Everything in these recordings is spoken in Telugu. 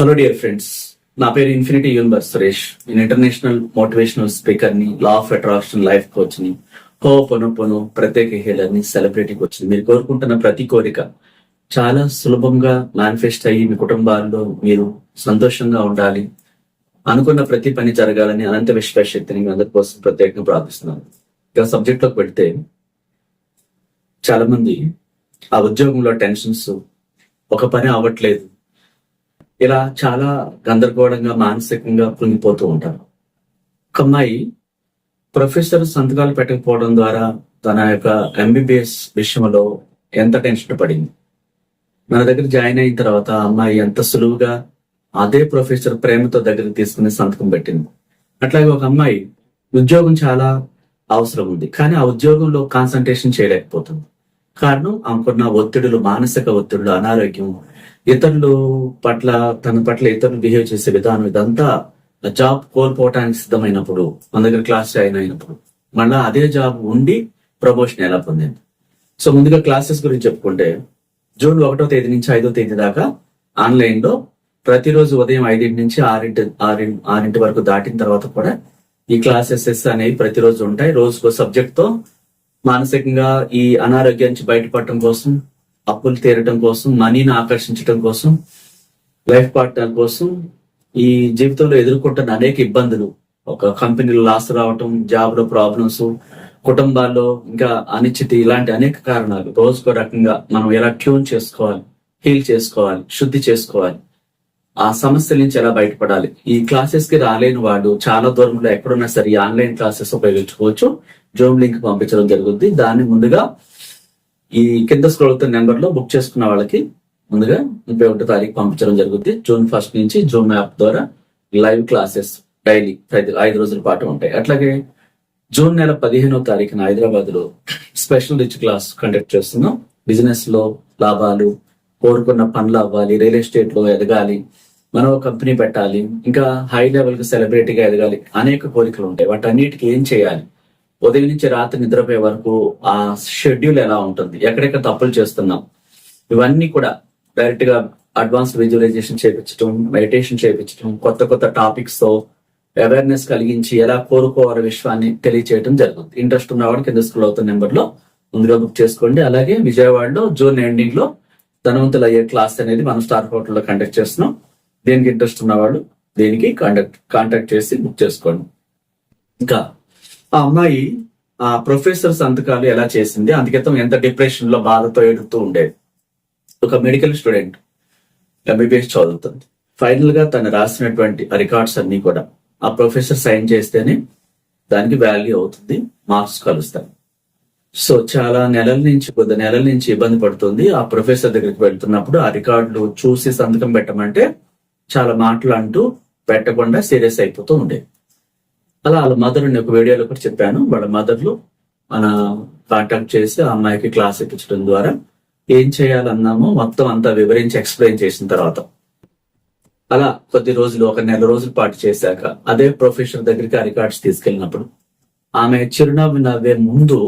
హలో డియర్ ఫ్రెండ్స్ నా పేరు ఇన్ఫినిటీ యూనివర్స్ సురేష్. నేను ఇంటర్నేషనల్ మోటివేషనల్ స్పీకర్ని లా ఆఫ్ అట్రాక్షన్ లైఫ్ కోచ్ని హో పొను పొను ప్రత్యేక హేలర్ని సెలబ్రిటీ కోచ్ని. మీరు కోరుకుంటున్న ప్రతి కోరిక చాలా సులభంగా మేనిఫెస్ట్ అయ్యి మీ కుటుంబాల్లో మీరు సంతోషంగా ఉండాలి. అనుకున్న ప్రతి పని జరగాలని అనంత విశ్వశక్తిని మీ అందరి కోసం ప్రత్యేకంగా ప్రార్థిస్తున్నాను. ఇక సబ్జెక్ట్లోకి పెడితే చాలా మంది ఆ ఉద్యోగంలో టెన్షన్స్ ఒక పని అవ్వట్లేదు. ఇలా చాలా గందరగోళంగా మానసికంగా కృంగిపోతూ ఉంటారు. ఒక అమ్మాయి ప్రొఫెసర్ సంతకాలు పెట్టకపోవడం ద్వారా తన యొక్క ఎంబీబీఎస్ విషయంలో ఎంత టెన్షన్ పడింది? మన దగ్గర జాయిన్ అయిన తర్వాత అమ్మాయి ఎంత సులువుగా అదే ప్రొఫెసర్ ప్రేమతో దగ్గర తీసుకుని సంతకం పెట్టింది. అట్లాగే ఒక అమ్మాయి ఉద్యోగం చాలా అవసరం ఉంది కానీ ఆ ఉద్యోగంలో కాన్సన్ట్రేషన్ చేయలేకపోతుంది. కారణం ఆమెకున్న ఒత్తిడులు మానసిక ఒత్తిడులు అనారోగ్యం ఇతరులు పట్ల తన పట్ల ఇతరులు బిహేవ్ చేసే విధానం ఇదంతా జాబ్ కోల్పోవటానికి సిద్ధమైనప్పుడు మన దగ్గర క్లాస్ జాయిన్ అయినప్పుడు. మళ్ళా అదే జాబ్ ఉండి ప్రమోషన్ ఎలా పొందింది? సో ముందుగా క్లాసెస్ గురించి చెప్పుకుంటే జూన్ ఒకటో తేదీ నుంచి ఐదో తేదీ దాకా ఆన్లైన్లో ప్రతిరోజు ఉదయం ఐదింటి నుంచి ఆరింటి ఆరింటి ఆరింటి వరకు దాటిన తర్వాత కూడా ఈ క్లాసెస్ అనేవి ప్రతిరోజు ఉంటాయి. రోజుకో సబ్జెక్ట్తో మానసికంగా ఈ అనారోగ్యం నుంచి బయటపడటం కోసం అప్పులు తీరటం కోసం మనీని ఆకర్షించడం కోసం లైఫ్ పార్ట్నర్ కోసం ఈ జీవితంలో ఎదుర్కొంటున్న అనేక ఇబ్బందులు. ఒక కంపెనీలో లాస్ రావటం జాబ్లో ప్రాబ్లమ్స్ కుటుంబాల్లో ఇంకా అనిశ్చితి ఇలాంటి అనేక కారణాలు. రోజుకో రకంగా మనం ఎలా ట్యూన్ చేసుకోవాలి హీల్ చేసుకోవాలి శుద్ధి చేసుకోవాలి ఆ సమస్యల నుంచి ఎలా బయటపడాలి. ఈ క్లాసెస్కి రాలేని వాడు చాలా దూరంలో ఎక్కడున్నా సరే ఆన్లైన్ క్లాసెస్ ఉపయోగించుకోవచ్చు. జూమ్ లింక్ పంపించడం జరుగుతుంది దాన్ని ముందుగా ఈ కింద స్క్రోల్ అవుతున్న నెంబర్లో బుక్ చేసుకున్న వాళ్ళకి ముందుగా ముప్పై ఒకటో తారీఖు పంపించడం జరుగుతుంది జూన్ ఫస్ట్ నుంచి జూమ్ యాప్ ద్వారా లైవ్ క్లాసెస్ డైలీ ఐదు ఐదు రోజుల పాటు ఉంటాయి. అట్లాగే జూన్ నెల పదిహేనో తారీఖున హైదరాబాద్లో స్పెషల్ రిచ్ క్లాస్ కండక్ట్ చేస్తున్నాం. బిజినెస్లో లాభాలు కోరుకున్న పనులు అవ్వాలి రియల్ ఎస్టేట్లో ఎదగాలి మనం కంపెనీ పెట్టాలి ఇంకా హై లెవెల్కి సెలబ్రిటీగా ఎదగాలి అనేక కోరికలు ఉంటాయి. వాటి అన్నిటికీ ఏం చేయాలి? ఉదయం నుంచి రాత్రి నిద్రపోయే వరకు ఆ షెడ్యూల్ ఎలా ఉంటుంది? ఎక్కడెక్కడ తప్పులు చేస్తున్నాం? ఇవన్నీ కూడా డైరెక్ట్గా అడ్వాన్స్ విజువలైజేషన్ చేయించడం మెడిటేషన్ చేయించడం కొత్త కొత్త టాపిక్స్తో అవేర్నెస్ కలిగించి ఎలా కోరుకోవాలి విశ్వాన్ని తెలియచేయడం జరుగుతుంది. ఇంట్రెస్ట్ ఉన్నవాడు కింద స్కూల్ అవుతున్న నెంబర్లో ముందుగా బుక్ చేసుకోండి. అలాగే విజయవాడలో జూన్ ఎండింగ్లో ధనవంతులు అయ్యే క్లాస్ అనేది మనం స్టార్ హోటల్లో కండక్ట్ చేస్తున్నాం. దేనికి ఇంట్రెస్ట్ ఉన్నవాళ్ళు దేనికి కాంటాక్ట్ కాంటాక్ట్ చేసి బుక్ చేసుకోండి. ఇంకా ఆ అమ్మాయి ఆ ప్రొఫెసర్ సంతకాలు ఎలా చేసింది? అందుకితం ఎంత డిప్రెషన్లో బాధతో ఎడుతూ ఉండేది. ఒక మెడికల్ స్టూడెంట్ ఎంబీబీఎస్ చదువుతుంది. ఫైనల్గా తను రాసినటువంటి రికార్డ్స్ అన్ని కూడా ఆ ప్రొఫెసర్ సైన్ చేస్తేనే దానికి వాల్యూ అవుతుంది మార్క్స్ కలుస్తాయి. సో చాలా నెలల నుంచి కొద్ది నెలల నుంచి ఇబ్బంది పడుతుంది. ఆ ప్రొఫెసర్ దగ్గరికి వెళ్తున్నప్పుడు ఆ రికార్డులు చూసి సంతకం పెట్టమంటే చాలా మాటలు అంటూ పెట్టకుండా సీరియస్ అయిపోతూ ఉండేది. అలా వాళ్ళ మదర్ ఒక వీడియోలో కూడా చెప్పాను. వాళ్ళ మదర్లు మన కాంటాక్ట్ చేసి ఆ అమ్మాయికి క్లాస్ ఇప్పించడం ద్వారా ఏం చేయాలన్నామో మొత్తం అంతా వివరించి ఎక్స్ప్లెయిన్ చేసిన తర్వాత. అలా కొద్ది రోజులు ఒక నెల రోజుల పాటు చేశాక అదే ప్రొఫెసర్ దగ్గరికి ఆ రికార్డ్స్ తీసుకెళ్ళినప్పుడు ఆమె చిరునవ్వు నవ్వే ముందు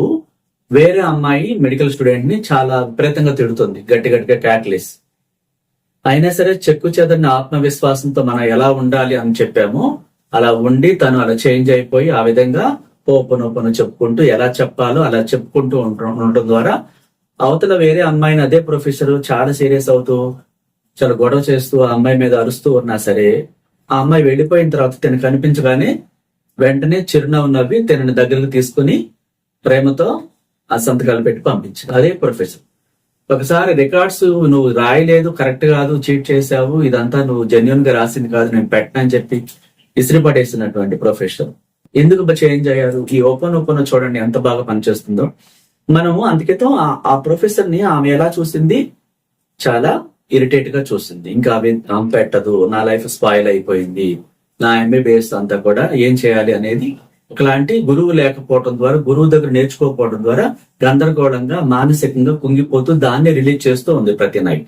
వేరే అమ్మాయి మెడికల్ స్టూడెంట్ని చాలా విపరీతంగా తిడుతుంది. గట్టి గట్టిగా క్యాట్లేసి అయినా సరే చెక్కు చెదరిన ఆత్మవిశ్వాసంతో మనం ఎలా ఉండాలి అని చెప్పామో అలా ఉండి తను అలా చేంజ్ అయిపోయి ఆ విధంగా ఓపెన్ చెప్పుకుంటూ ఎలా చెప్పాలో అలా చెప్పుకుంటూ ఉండటం ఉండటం ద్వారా అవతల వేరే అమ్మాయిని అదే ప్రొఫెసర్ చాలా సీరియస్ అవుతూ చాలా గొడవ చేస్తూ ఆ అమ్మాయి మీద అరుస్తూ ఉన్నా సరే ఆ అమ్మాయి వెళ్ళిపోయిన తర్వాత తను కనిపించగానే వెంటనే చిరునవ్వు నవ్వి తనని దగ్గరకు తీసుకుని ప్రేమతో ఆ సంతకాలు పెట్టి పంపించారు అదే ప్రొఫెసర్. ఒకసారి రికార్డ్స్ నువ్వు రాయలేదు కరెక్ట్ కాదు చీట్ చేసావు ఇదంతా నువ్వు జెన్యున్గా రాసింది కాదు నేను పెట్టనని చెప్పి ఇసిరిపడేసినటువంటి ప్రొఫెషన్ ఎందుకు చేంజ్ అయ్యారు? ఈ ఓపెన్ ఓపెన్ చూడండి ఎంత బాగా పనిచేస్తుందో. మనము అందుకేతో ఆ- ఆ ప్రొఫెసర్ని ఆమె ఎలా చూసింది? చాలా ఇరిటేట్గా చూసింది. ఇంకా అవి ఆమె పెట్టదు నా లైఫ్ స్పాయిల్ అయిపోయింది నా ఎంబీబీఎస్ అంతా కూడా ఏం చేయాలి అనేది ఒకలాంటి గురువు లేకపోవడం ద్వారా గురువు దగ్గర నేర్చుకోకపోవడం ద్వారా గందరగోళంగా మానసికంగా కుంగిపోతూ దాన్ని రిలీజ్ చేస్తూ ఉంది ప్రతి నైట్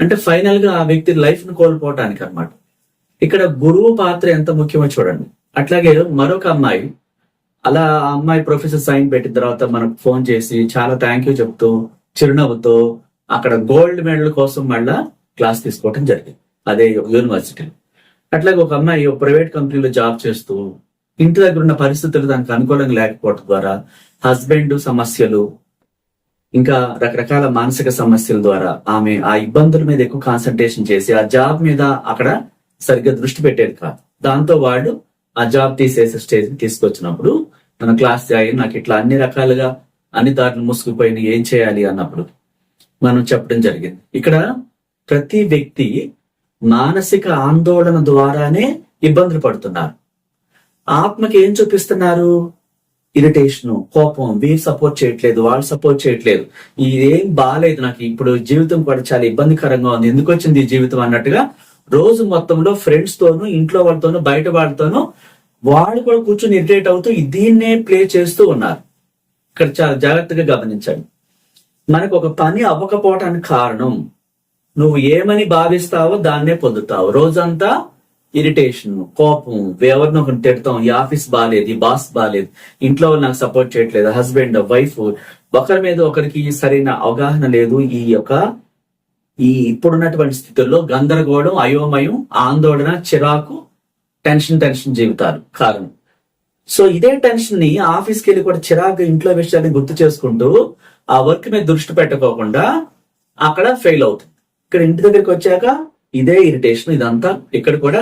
అంటే ఫైనల్గా ఆ వ్యక్తి లైఫ్ను కోల్పోవటానికి అన్నమాట ఇక్కడ గురువు పాత్ర ఎంత ముఖ్యమో చూడండి. అట్లాగే మరొక అమ్మాయి. అలా ఆ అమ్మాయి ప్రొఫెసర్ సైన్ పెట్టిన తర్వాత మనకు ఫోన్ చేసి చాలా థ్యాంక్ యూ చెప్తూ చిరునవ్వుతో అక్కడ గోల్డ్ మెడల్ కోసం మళ్ళా క్లాస్ తీసుకోవటం జరిగింది. అదే యూనివర్సిటీ అట్లాగే ఒక అమ్మాయి ఒక ప్రైవేట్ కంపెనీలో జాబ్ చేస్తూ ఇంటి దగ్గర ఉన్న పరిస్థితులు దానికి అనుకూలంగా లేకపోవడం ద్వారా హస్బెండ్ సమస్యలు ఇంకా రకరకాల మానసిక సమస్యల ద్వారా ఆమె ఆ ఇబ్బందుల మీద ఎక్కువ కాన్సన్ట్రేషన్ చేసి ఆ జాబ్ మీద అక్కడ సరిగ్గా దృష్టి పెట్టేది కాదు. దాంతో వాడు ఆ జాబ్ తీసేసే స్టేజ్ తీసుకొచ్చినప్పుడు మన క్లాస్ జాయి నాకు ఇట్లా అన్ని రకాలుగా అన్ని దారులు మూసుకుపోయిన ఏం చేయాలి అన్నప్పుడు మనం చెప్పడం జరిగింది. ఇక్కడ ప్రతి వ్యక్తి మానసిక ఆందోళన ద్వారానే ఇబ్బందులు పడుతున్నారు. ఆత్మకి ఏం చూపిస్తున్నారు? ఇరిటేషన్ కోపం వీరు సపోర్ట్ చేయట్లేదు వాళ్ళు సపోర్ట్ చేయట్లేదు. ఇదేం బాగాలేదు నాకు. ఇప్పుడు జీవితం కూడా చాలా ఇబ్బందికరంగా ఉంది. ఎందుకు వచ్చింది ఈ జీవితం అన్నట్టుగా రోజు మొత్తంలో ఫ్రెండ్స్ తోనూ ఇంట్లో వాళ్ళతోనూ బయట వాళ్ళతోనూ వాళ్ళు కూడా కూర్చొని ఇరిటేట్ అవుతూ దీన్నే ప్లే చేస్తూ ఉన్నారు. ఇక్కడ చాలా జాగ్రత్తగా గమనించండి. మనకు ఒక పని అవ్వకపోవటానికి కారణం నువ్వు ఏమని భావిస్తావో దాన్నే పొందుతావు. రోజంతా ఇరిటేషన్ కోపం ఎవరినో ఒకరిని తిడతాం ఈ ఆఫీస్ బాగాలేదు ఈ బాస్ బాగాలేదు ఇంట్లో వాళ్ళు నాకు సపోర్ట్ చేయట్లేదు హస్బెండ్ వైఫ్ ఒకరి మీద ఒకరికి సరైన అవగాహన లేదు ఈ యొక్క ఈ ఇప్పుడున్నటువంటి స్థితుల్లో గందరగోళం అయోమయం ఆందోళన చిరాకు టెన్షన్ టెన్షన్ జీవితాలు కారణం. సో ఇదే టెన్షన్ని ఆఫీస్కి వెళ్ళి కూడా చిరాకు ఇంట్లో విషయాన్ని గుర్తు చేసుకుంటూ ఆ వర్క్ మీద దృష్టి పెట్టకోకుండా అక్కడ ఫెయిల్ అవుతుంది. ఇక్కడ ఇంటి దగ్గరికి వచ్చాక ఇదే ఇరిటేషన్ ఇదంతా ఇక్కడ కూడా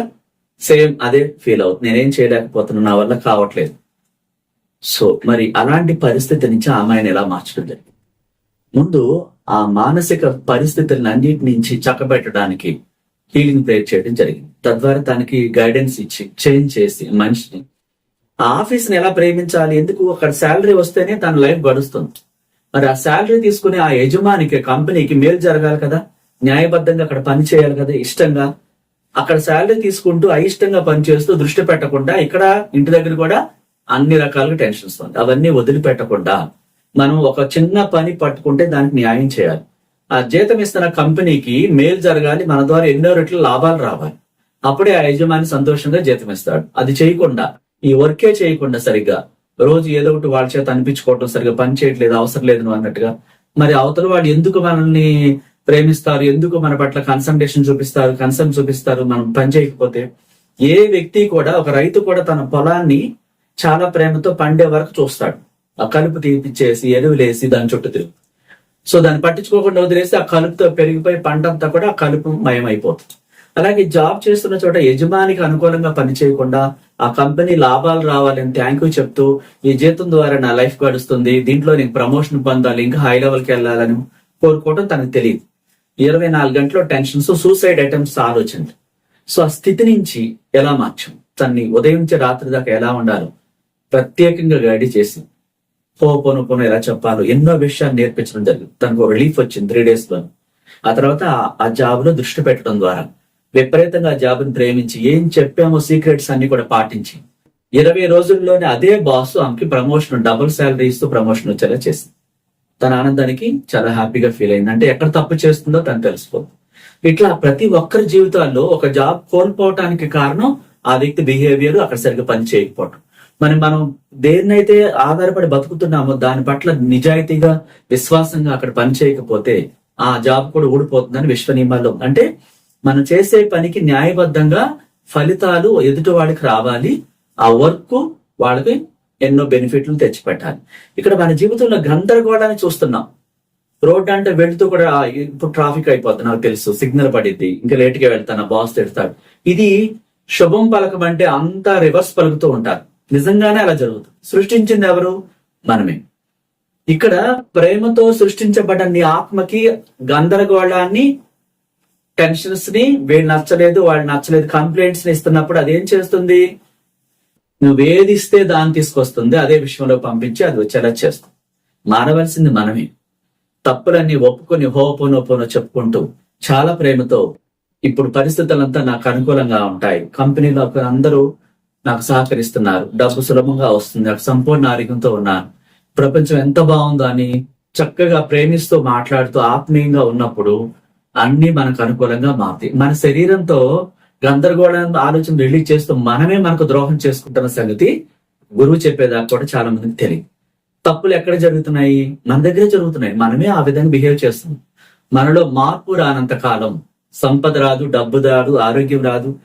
సేమ్ అదే ఫీల్ అవుతుంది. నేనేం చేయలేకపోతున్నా నా వల్ల కావట్లేదు. సో మరి అలాంటి పరిస్థితి నుంచి ఆ అమ్మాయిని ఎలా మార్చడం జరిగింది? ముందు ఆ మానసిక పరిస్థితులను అన్నిటి నుంచి చక్కబెట్టడానికి హీలింగ్ ప్రేర్ చేయడం జరిగింది. తద్వారా తనకి గైడెన్స్ ఇచ్చి చేంజ్ చేసి మనిషిని. ఆ ఆఫీస్ని ఎలా ప్రేమించాలి? ఎందుకు అక్కడ శాలరీ వస్తేనే తన లైఫ్ గడుస్తుంది. మరి ఆ శాలరీ తీసుకునే ఆ యజమానికి కంపెనీకి మేలు జరగాలి కదా? న్యాయబద్ధంగా అక్కడ పని చేయాలి కదా? ఇష్టంగా. అక్కడ శాలరీ తీసుకుంటూ అయిష్టంగా పనిచేస్తూ దృష్టి పెట్టకుండా ఇక్కడ ఇంటి దగ్గర కూడా అన్ని రకాలుగా టెన్షన్ వస్తుంది అవన్నీ వదిలిపెట్టకుండా మనం ఒక చిన్న పని పట్టుకుంటే దానికి న్యాయం చేయాలి. ఆ జీతం ఇస్తున్న కంపెనీకి మేలు జరగాలి మన ద్వారా ఎన్నో రెట్లు లాభాలు రావాలి. అప్పుడే ఆ యజమాని సంతోషంగా జీతం ఇస్తాడు. అది చేయకుండా ఈ వర్కే చేయకుండా సరిగ్గా రోజు ఏదో ఒకటి వాళ్ళ చేత అనిపించుకోవటం సరిగ్గా పని చేయట్లేదు అవసరం లేదు అన్నట్టుగా. మరి అవతల వాళ్ళు ఎందుకు మనల్ని ప్రేమిస్తారు ఎందుకు మన పట్ల కన్సల్టేషన్ చూపిస్తారు కన్సర్న్ చూపిస్తారు మనం పని చేయకపోతే? ఏ వ్యక్తి కూడా ఒక రైతు కూడా తన పొలాన్ని చాలా ప్రేమతో పండే వరకు చూస్తాడు. ఆ కలుపు తీపిచ్చేసి ఎరువులేసి దాని చుట్టూ తిరుగు. సో దాన్ని పట్టించుకోకుండా వదిలేసి ఆ కలుపుతో పెరిగిపోయి పంట అంతా కూడా ఆ కలుపు మయం అలాగే జాబ్ చేస్తున్న చోట యజమానికి అనుకూలంగా పనిచేయకుండా ఆ కంపెనీ లాభాలు రావాలని థ్యాంక్ యూ చెప్తూ ఈ జీతం ద్వారా నా లైఫ్ గడుస్తుంది దీంట్లో నేను ప్రమోషన్ పొందాలి ఇంకా హై లెవెల్కి వెళ్ళాలని కోరుకోవడం తనకు తెలియదు. ఇరవై నాలుగు గంటల టెన్షన్స్ సూసైడ్ అటెంప్ట్స్ ఆలోచనలు. సో ఆ స్థితి నుంచి ఎలా మార్చాం? తన్ని ఉదయం నుంచి రాత్రి దాకా ఎలా ఉండాలో ప్రత్యేకంగా గైడ్ చేసి పోను పోను ఎలా చెప్పాలో ఎన్నో విషయాలు నేర్పించడం జరిగింది. తనకు రిలీఫ్ వచ్చింది త్రీ డేస్లో ఆ తర్వాత ఆ- జాబ్లో దృష్టి పెట్టడం ద్వారా విపరీతంగా ఆ జాబ్ని ప్రేమించి ఏం చెప్పామో సీక్రెట్స్ అన్ని కూడా పాటించి ఇరవై రోజుల్లోనే అదే బాస్ ఆమెకి ప్రమోషన్ డబుల్ శాలరీ ఇస్తూ ప్రమోషన్ వచ్చేలా చేసింది. తన ఆనందానికి చాలా హ్యాపీగా ఫీల్ అయింది. అంటే ఎక్కడ తప్పు చేస్తుందో తను తెలుసుకోదు. ఇట్లా ప్రతి ఒక్కరి జీవితాల్లో ఒక జాబ్ కోల్పోవటానికి కారణం ఆ వ్యక్తి బిహేవియర్ అక్కడ సరిగ్గా పని చేయకపోవటం మరి మనం దేన్నైతే ఆధారపడి బతుకుతున్నామో దాని పట్ల నిజాయితీగా విశ్వాసంగా అక్కడ పని చేయకపోతే ఆ జాబ్ కూడా ఊడిపోతుందని విశ్వ నియమాల్లో అంటే మనం చేసే పనికి న్యాయబద్ధంగా ఫలితాలు ఎదుటి వాళ్ళకి రావాలి. ఆ వర్క్ వాళ్ళకి ఎన్నో బెనిఫిట్లు తెచ్చిపెట్టాలి. ఇక్కడ మన జీవితంలో గందరగోళాన్ని చూస్తున్నాం. రోడ్ అంటే వెళ్తూ కూడా ఇప్పుడు ట్రాఫిక్ అయిపోతుంది నాకు తెలుసు. సిగ్నల్ పడిద్ది. ఇంకా లేట్గా వెళ్తాను బాస్ తిడతాడు. ఇది శుభం పలకం అంటే అంతా రివర్స్ పలుకుతూ ఉంటారు. నిజంగానే అలా జరుగుతుంది. సృష్టించింది ఎవరు? మనమే. ఇక్కడ ప్రేమతో సృష్టించబడ్డ నీ ఆత్మకి గందరగోళాన్ని టెన్షన్స్ని వీళ్ళు నచ్చలేదు వాళ్ళు నచ్చలేదు కంప్లైంట్స్ని ఇస్తున్నప్పుడు అదేం చేస్తుంది? నువ్వు ఇస్తే దాన్ని తీసుకొస్తుంది అదే విషయంలో పంపించి అది వచ్చేలా చేస్తుంది. మానవలసింది మనమే. తప్పులన్నీ ఒప్పుకొని హోపోనోపోనో చెప్పుకుంటూ చాలా ప్రేమతో ఇప్పుడు పరిస్థితులంతా నాకు అనుకూలంగా ఉంటాయి. కంపెనీలో అందరూ నాకు సహకరిస్తున్నారు. డబ్బు సులభంగా వస్తుంది. నాకు సంపూర్ణ ఆరోగ్యంతో ఉన్నాను. ప్రపంచం ఎంత బాగుందో అని చక్కగా ప్రేమిస్తూ మాట్లాడుతూ ఆత్మీయంగా ఉన్నప్పుడు అన్ని మనకు అనుకూలంగా మారుతాయి. మన శరీరంతో గందరగోళం ఆలోచన రిలీజ్ చేస్తూ మనమే మనకు ద్రోహం చేసుకుంటున్న సంగతి గురువు చెప్పేదాకా కూడా చాలా మందికి తెలియదు. తప్పులు ఎక్కడ జరుగుతున్నాయి? మన దగ్గరే జరుగుతున్నాయి. మనమే ఆ విధంగా బిహేవ్ చేస్తాం మనలో మార్పు రానంత కాలం సంపద రాదు డబ్బు రాదు ఆరోగ్యం రాదు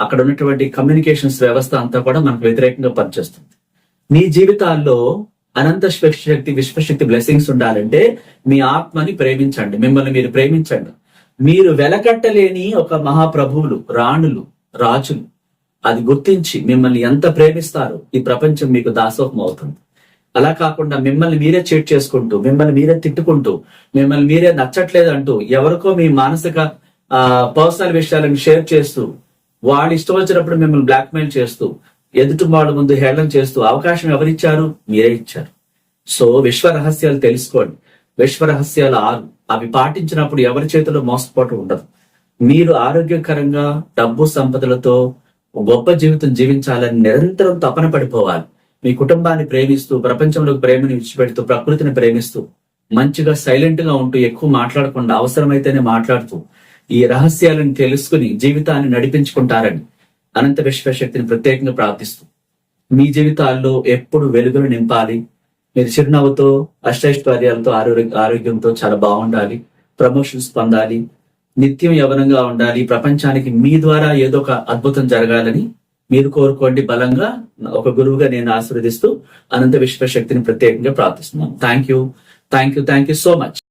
అక్కడ ఉన్నటువంటి కమ్యూనికేషన్స్ వ్యవస్థ అంతా కూడా మనకు వ్యతిరేకంగా పనిచేస్తుంది. మీ జీవితాల్లో అనంత శక్తి విశ్వశక్తి బ్లెస్సింగ్స్ ఉండాలంటే మీ ఆత్మని ప్రేమించండి. మిమ్మల్ని మీరు ప్రేమించండి. మీరు వెలకట్టలేని ఒక మహాప్రభువులు రాణులు రాజులు అది గుర్తించి మిమ్మల్ని ఎంత ప్రేమిస్తారో ఈ ప్రపంచం మీకు దాసోహం అవుతుంది. అలా కాకుండా మిమ్మల్ని మీరే చేట్ చేసుకుంటూ మిమ్మల్ని మీరే తిట్టుకుంటూ మిమ్మల్ని మీరే నచ్చట్లేదు అంటూ ఎవరికో మీ మానసిక పర్సనల్ విషయాలను షేర్ చేస్తూ వాళ్ళు ఇష్టం వచ్చినప్పుడు మిమ్మల్ని బ్లాక్మెయిల్ చేస్తూ ఎదుటి వాళ్ళ ముందు హేళన చేస్తూ అవకాశం ఎవరిచ్చారు? మీరే ఇచ్చారు. సో విశ్వ రహస్యాలు తెలుసుకోండి. విశ్వ రహస్యాలు ఆరు. అవి పాటించినప్పుడు ఎవరి చేతిలో మోసపోటు ఉండదు. మీరు ఆరోగ్యకరంగా డబ్బు సంపదలతో గొప్ప జీవితం జీవించాలని నిరంతరం తపన పడిపోవాలి. మీ కుటుంబాన్ని ప్రేమిస్తూ ప్రపంచంలోకి ప్రేమను విడిచిపెడుతూ ప్రకృతిని ప్రేమిస్తూ మంచిగా సైలెంట్గా ఉంటూ ఎక్కువ మాట్లాడకుండా అవసరమైతేనే మాట్లాడుతూ ఈ రహస్యాలను తెలుసుకుని జీవితాన్ని నడిపించుకుంటారని అనంత విశ్వశక్తిని ప్రత్యేకంగా ప్రార్థిస్తూ మీ జీవితాల్లో ఎప్పుడు వెలుగులు నింపాలి? మీరు చిరునవ్వుతో అష్టైశ్వర్యాలతో ఆరోగ్య ఆరోగ్యంతో చాలా బాగుండాలి ప్రమోషన్స్ పొందాలి నిత్యం యవనంగా ఉండాలి ప్రపంచానికి మీ ద్వారా ఏదో ఒక అద్భుతం జరగాలని మీరు కోరుకోండి బలంగా. ఒక గురువుగా నేను ఆశీర్వదిస్తూ అనంత విశ్వశక్తిని ప్రత్యేకంగా ప్రార్థిస్తున్నాను. Thank you. Thank you. Thank you so much.